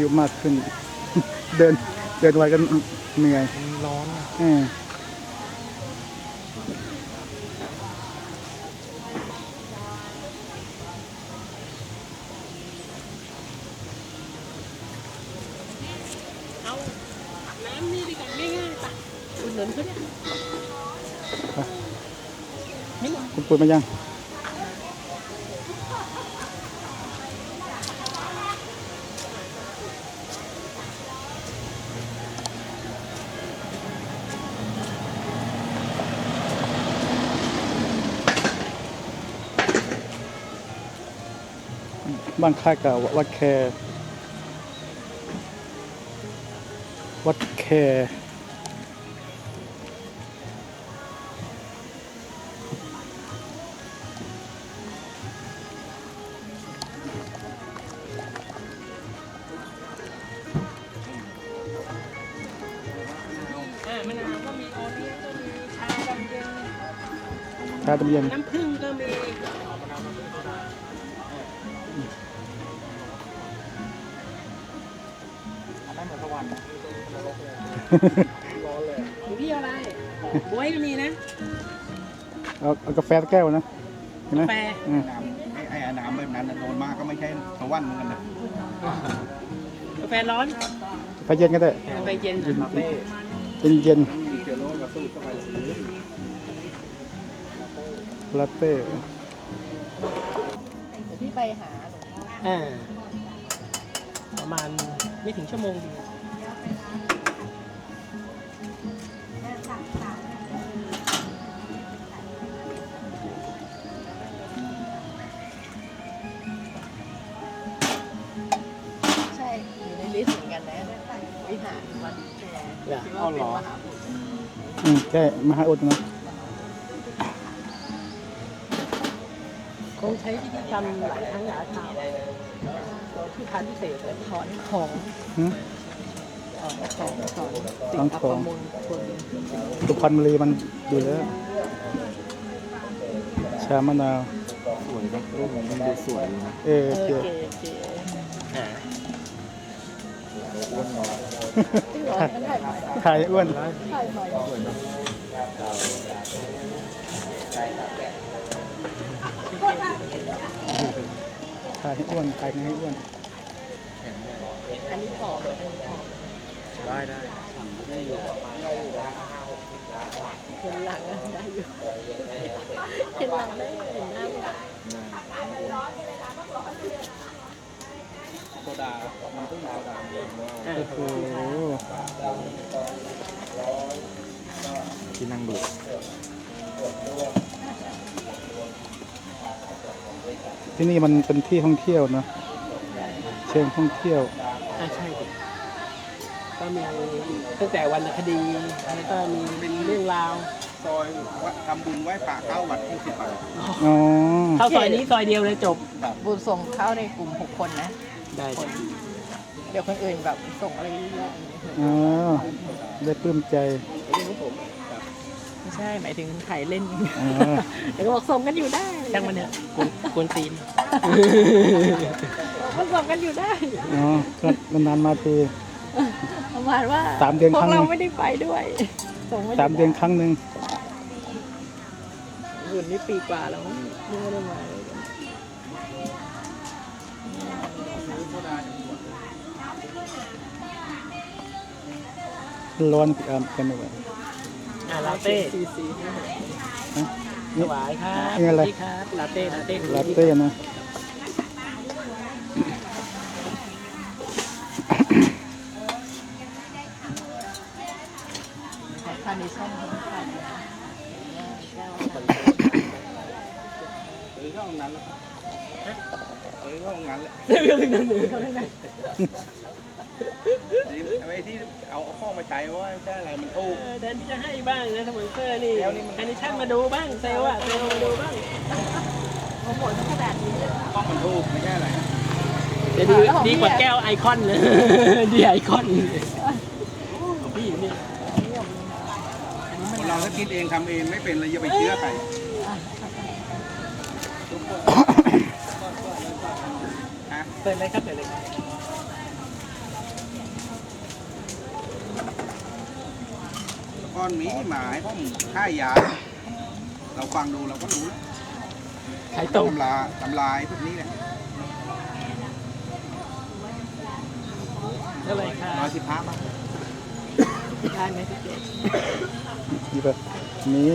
ยุมากขึ้น เดินเดินไวก็เหนื่อยมันร้อนอะเออเอาน้ำนี่ดีกว่าง่ายๆปะอุดหนุนเขาเนี่ยนี่หมดคุณปุ๋ยมายัง บ้านค่ายกับวัดแคร์วัดแคร์อ่ามะนาวก็มีโอเลี้ยงก็มีชาดำเย็นชาตะเบียนน้ำผึ้งก็มี พี่อะไรบวยก็มีนะ เอาเอากาแฟสักแก้วนะเห็นไหมกาแฟ อืมน้ำไอ้ไอ้น้ำแบบนั้นน่ะโดนมากก็ไม่ใช่สวรรค์เหมือนกันนะกาแฟร้อนกาแฟเย็นก็ได้กาแฟเย็นลาเต้เย็นเย็นมีเชื้อโรคกระสูดเข้าไปเลยๆลาเต้เดี๋ยวพี่ไปหาหลวงพ่ออ่าประมาณไม่ถึงชั่วโมงดี ลิสต์เหมือนกันนะวิหารวัดแคร์เหรอที่ว่าเป็นมหาบุตรอืมแก้มหาอุดนะคงใช้วิธีกรรมหลายครั้งหลายคราวที่ทานพิเศษเลยถอนของหืมถอนของถอนสิ่ถองนอัของปมงคลสุพรรณบุรีมันดีแล้วชามะนาวสวยนะรูปมันดูสวยดีนะเออเออเจียวเก๋เก๋ อ่า อ้วนน้อยที่ร้อนมันถ่ายมาถ่ายอ้วนถ่ายมาสวยนะถ่ายให้อ้วนถ่ายให้อ้วนอันนี้ผออันนี้ได้ได้เห็นหลังได้อยู่เห็นหลังได้เห็นหน้าไม่ได้ โซ ดาน้ำผึ้งโซดาอ่าโอ้โหที่นั่งดูที่นี่มันเป็นที่ท่องเที่ยวนะเชิงท่องเที่ยวอ่าใช่ก็มีตั้งแต่วรรณคดีแล้วก็มีเป็นเรื่องราวซอยวัดทำบุญไหว้พระเข้าวัดที่สิบบาทอ๋อเข้าซอยนี้ซอยเดียวเลยจบบุญส่งเข้าในกลุ่มหกคนนะ ได้คนเดี๋ยวคนอื่นแบบส่งอะไรเยอะอ๋อได้ปลื้มใจ ไม่ใช่หมายถึงถ่ายเล่นอ๋อแล้วก็บอกส่งกันอยู่ได้ช่างมันเนี่ยกวนกวนตีนมันส่งกันอยู่ได้อ๋อก็นานๆมาที ประมาณว่าสามเดือนพวครั้กง เราไม่ได้ไปด้วยส่งไสามเดือนครั้งหนึ่งอื่นนี่ปีกว่าแล้วมั้งไม่ได้มาเลย ร้อนอะกันไม่ไหวอ่าลาเต้ซีซีฮะถนี่วายครับนี่อะไรสวัสดีครับลาเต้ลาเต้ลาเต้นะของคาร์เนชั่นของคาร์เนชั่นหรือก็องนั้นแหละหรือก็องนั้นแหละเรื่องนั้นเลย ไอ้ที่เอาข้องมา ใช้ว่าใช่อะไรมันถูกแทนที่จะให้บ้างนะสปอนเซอร์นี่แล้วนี่มัน อันนี้ช่างมาดูบ้างเซลล์อะเซลล์มาดูบ้างโอ้โหทั้งขนาดนี้เลยข้องมันถูกไม่ใช่อะไรจะดีดีกว่าแก้วไอคอนเลย ดีไอคอนของพี่เนี่ยคนเราถ้าคิดเองทำเองไม่เป็นเลยอย่าไปเชื่อใครฮะเปิดเลยครับเปิดเลยครับ ก่อนมีหมายพ่อมค่ายยา เราฟังดูเราก็รู้แล้วขายตรงตำราตำลายพวกนี้แหละเท่าไหร่คะร้อยสิบห้าบาทได้ไหมพี่เกดนี่แบบนี้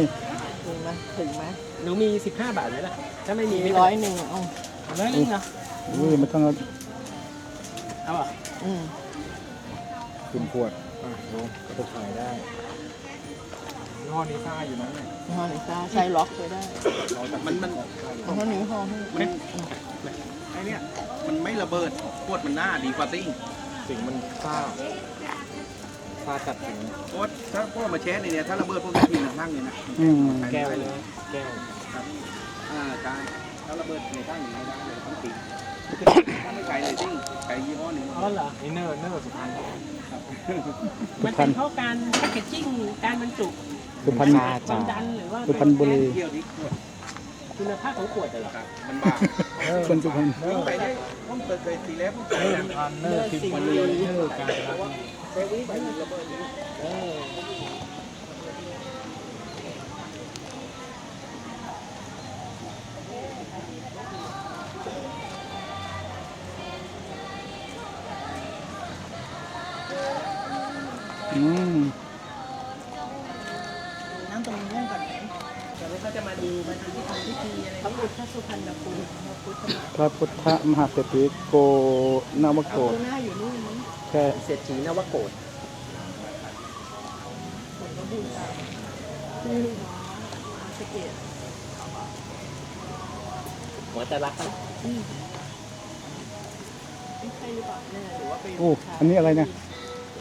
ถึงไหมถึงไหมหนูมี15บาทไหมล่ะ ถ้าไม่มีมีไม่ร้ร้ออยยหนึ่งเอาร้อยนึงเหรออุ้ยไม่ต้องเอาเอาอะอืมคุณขวดอะดูก็จะขายได้ ยี่ห้อนี้ซ่าอยู่นั้นเนี่ยห่อไหนซ่าใช้ล็อกไว้ได้มันมันเอาเท่านี้ห่อให้มันไอเนี้ยมันไม่ระเบิดขวดมันหน้าดีกว่าติ้งสิ่งมันซ่าซ่าจัดถึงเพราะว่าถ้าพวกมาแชร์ในเนี้ยถ้าระเบิดพวกนี้ทีหนึ่งข้างเลยนะอืมแก้วเลยแก้วอ่าการถ้าระเบิดในข้างหนึ่งไม่ได้เลยต้องตีถ้าไม่ไกลเลยติ้งไกลยี่ห้อหนึ่งอ๋อเหรอนี่เนอร์เนอร์สุพรรณสุมันพรเป็รณนเพราะการแพคเกจจิ้งการบรรจุ สุพรรณความดันหรือว่าสุพรรณบุรีเที่ยวที่ขวดคุณภาพของขวดเหรอครับมันบางคนสุพรรณวิ่งไปได้ผมเคยเคยตีแล้วผมเนอร์สุพรรณเนอร์ทิมบุรีเนอร์กาญจนบุรีเคยวิ่งไปมีระเบิดอยู่เอออื พระพุทธสุพรรณคุณพระพุทธมาพระพุทธมหาเศรษฐีโกนวโกเอาดข้างหน้าอยู่นู่นมั้งแค่เศรษฐีนวโกดผมก็บูชาอืมสะเกตหัวจะรักกันไม่ใช่หรือเปล่าเนี่ยหรือว่าไปโอ้อันนี้อะไรเนี่ย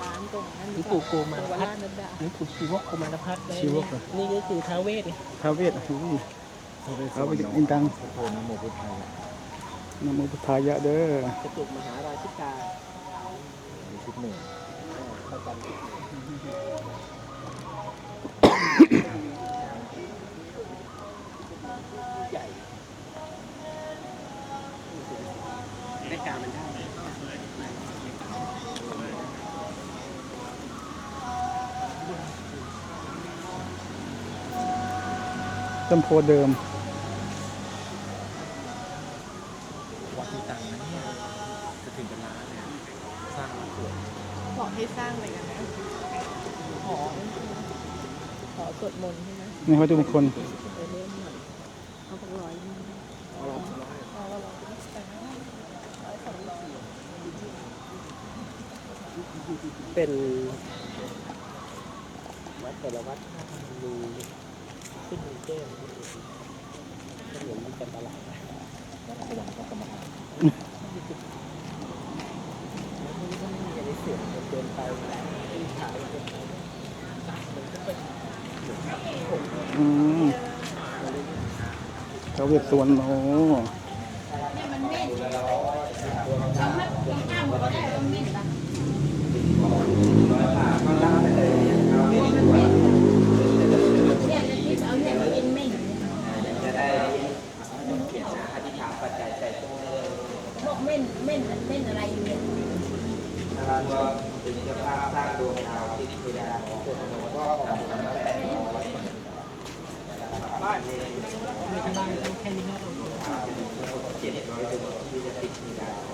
ร้านตรงนั้นหลวงปู่โกมาตรงวัดพัราดชนัดดา หลวงปู่ชีวกโกมารพัฒน์ได้ชีวกเหรอ นี่ก็คือท้าวเวสไงท้าวเวทอุ้ยท้าวเวทอินตังโทนโมพุทธไทยนะโมพุทธายะเด้อจตุกมหาราชิกาชุดหนึ่งประจำใหญ่ได้การมันได้ต้นโพเดิม ให้สร้างอะไรกันนะหอหอสวดมนต์ใช่ไหมนี่วัตถุมงคลไปเล่นหน่อยเขาบอกร้อยหนึ่งเอาร้อยร้อยร้อยสองร้อยเป็นวัดแต่ละวัดดูขึ้นมีเจ้มก็เหมือนมีกันตลาดนะขยันก็กรรมฐานแล้วมัน ก็ไม่มีอะไรเสื่อมเดินไปที่ขายเดินไปมันก็เป็นอืมท้าวเวสสวนโอ้ บอกเม่นเม่นเม่นอะไรอยู่เนี่ย ในข้างล่างแค่นี้ก็เจ็ดร้อยเ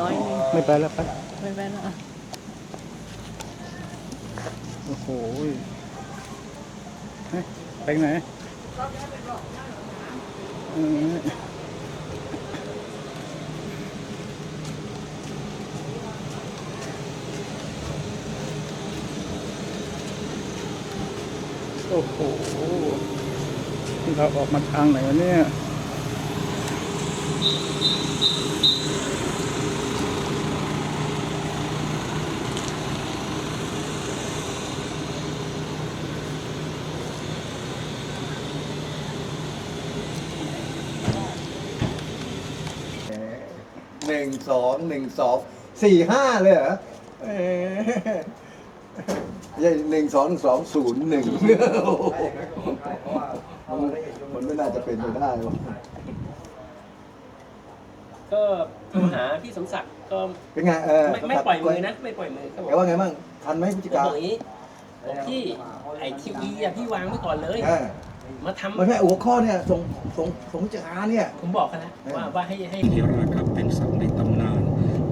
ร้อยหนึ่งไม่ไปแล้วไปไม่เป็นอะโอ้โหเฮ้ยไปไหนเออโอ้โหนี่เราออกมาทางไหนวะเนี่ย นึ่งสองหนึ่งสองสี่ห้าเลยเหรอเอ้ยไม่ใช่หนึ่งสองหนึ่งสองศูนย์หนึ่งมันไม่น่าจะเป็นไปได้หรอกก็โทรหาพี่สมศักดิ์ก็เป็นไงเออไม่ไม่ปล่อยมือนะไม่ปล่อยมือครับผแกมว่าไงบ้างทันไหมพิจิผมกาบอกอย่างนี้บอกพี่ไอทีวีอะพี่วางไว้ก่อนเลย เออ มาทำไม่ใช่หัวข้อเนี่ยส่งส่งส่งจาเนี่ย ผมบอกกันแล้วว่าว่าให้ให้เทราครับเป็นสัตว์ในตำนาน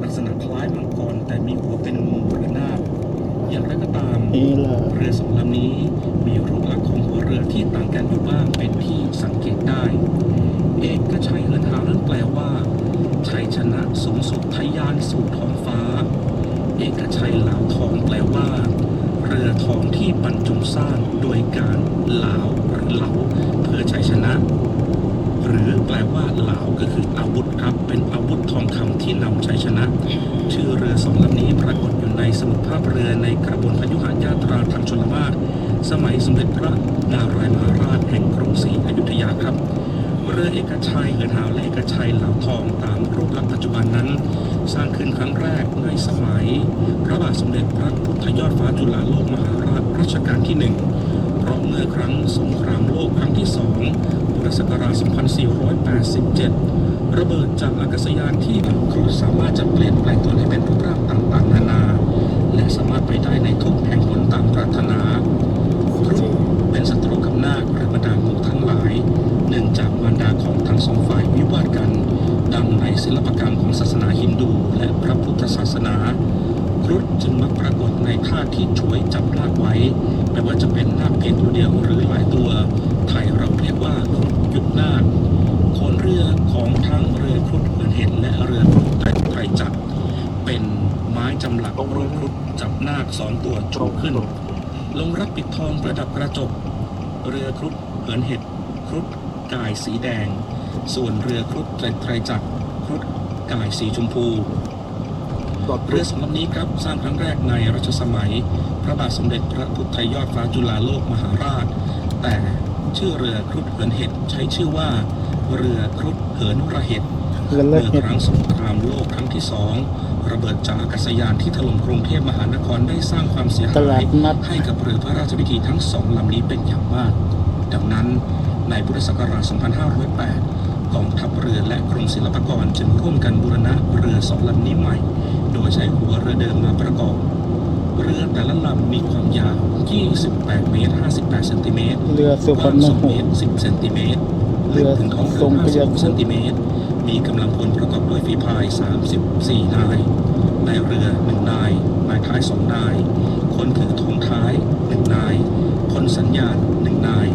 ลักษณะคล้ายมังกรแต่มีหัวเป็นงูหรือนาคอย่างไรก็ตามเรือสองลำนี้มีรูปลักษณ์ของหัวเรือที่ต่างกันอยู่บ้างเป็นที่สังเกตได้ เอกชัยเหินหาวนั้นแปลว่าชัยชนะสูงสุดทะยานสู่ท้องฟ้า เอกชัยเหลาทองแปลว่า เรือทองที่บรรจงสร้างโดยการเหลา เหลาเพื่อชัยชนะ หรือแปลว่าเหลาก็คืออาวุธครับ เป็นอาวุธทองคำที่นำชัยชนะ ชื่อเรือสองลำนี้ปรากฏอยู่ในสมุดภาพเรือในกระบวนพยุหญาตราทางชนมาศสมัยสมเด็จพระนารายมหาราชแห่งกรุงศรีอยุธยาครับ เรือเอกชัยเหินหาวและเอกชัยเหลาทองตามรูปลักษณ์ปัจจุบันนั้น สร้างขึ้นครั้งแรกในสมัย พระบาทสมเด็จพระพุทธยอดฟ้าจุฬาโลกมหาราชรัชกาลที่หนึ่ง มื่อครั้งสงครามโลกครั้งที่สองพุทธศักราช 2487 ระเบิดจากอากาศยานที่เขาสามารถจะเปลี่ยนแปลงตัวให้เป็นรูปร่างต่างๆ นานา และสามารถไปได้ในทุกแห่งหนตามปรารถนาครุฑเป็นศัตรูกับนาคหรือบรรดางูทั้งหลาย เนื่องจากมารดาของทั้งสองฝ่ายวิวาทกัน ดังในศิลปกรรมของศาสนาฮินดูและพระพุทธศาสนา รุฑจึงมักปรากฏในท่าที่ช่วยจับนาคไว้ ไม่ว่าจะเป็นนาคเพียงตัวเดียวหรือหลายตัว ไทยเราเรียกว่าครุฑหยุดนาคโขนเรือของทั้งเรือครุฑเหินเห็นและเรือครุฑไตรไตรจักรเป็นไม้จำหลักรูปครุฑจับนาคสองตัวโฉบขึ้น ลงรับปิดทองประดับกระจก เรือครุฑเหินเห็ดครุฑกายสีแดง ส่วนเรือครุฑไตรไตรจักรครุฑกายสีชมพู เรือสำลำนี้ครับสร้างครั้งแรกในรัชสมัย พระบาทสมเด็จพระพุทธยอดฟ้าจุฬาโลกมหาราช แต่ชื่อเรือครุฑเหินเห็ดใช้ชื่อว่า เรือครุฑเหินระเห็ดเรือเลิเมื่กอเห็ดครั้งสงครามโลกครั้งที่สองระเบิดจากอากาศยานที่ถล่มกรุงเทพมหานครได้สร้างความเสียตหาลายดนัดให้กับเรือพระราชพิธีทั้งสองลำนี้เป็นอย่างมาก ดังนั้นในพุทธศักราช 2508 กองทัพเรือและกรมศิลปากรจึงร่วมกันบูรณะเรือสองลำนี้ใหม่ โดยใช้หัวเรือเดิมมาประกอบ เรือแต่ละลำมีความยาว 28 เมตร 58 เซนติเมตรเรือสุพรรณ2หเมงตร10 เซนติเมตรเรือถึงของทรงพยาครุฑเซนติเมตร มีกำลังพลประกอบด้วยฝีพาย 34 นาย ในเรือ1นาย นายท้าย2นาย คนถือธงท้าย 1 นาย คนสัญญาณ 1 นาย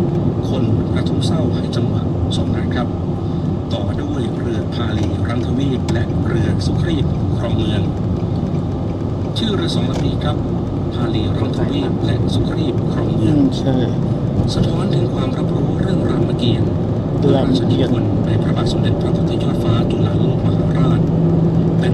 คนกระทุ้งเศร้าให้จังหวะ 2 นายครับ ต่อด้วยเรือพาลีรังทวีปและเรือสุครีบครองเมือง ชื่อเรือสองลำนี้ครับพาลีรังทวีปและสุครีบครองเมือืองมใช่ สะท้อนถึงความรับรู้เรื่องรามเกียรติ์พระราชนิพนธ์ในพระบาทสมเด็จพระพุทธยอดฟ้าจุฬาโลกมหาราช เป็น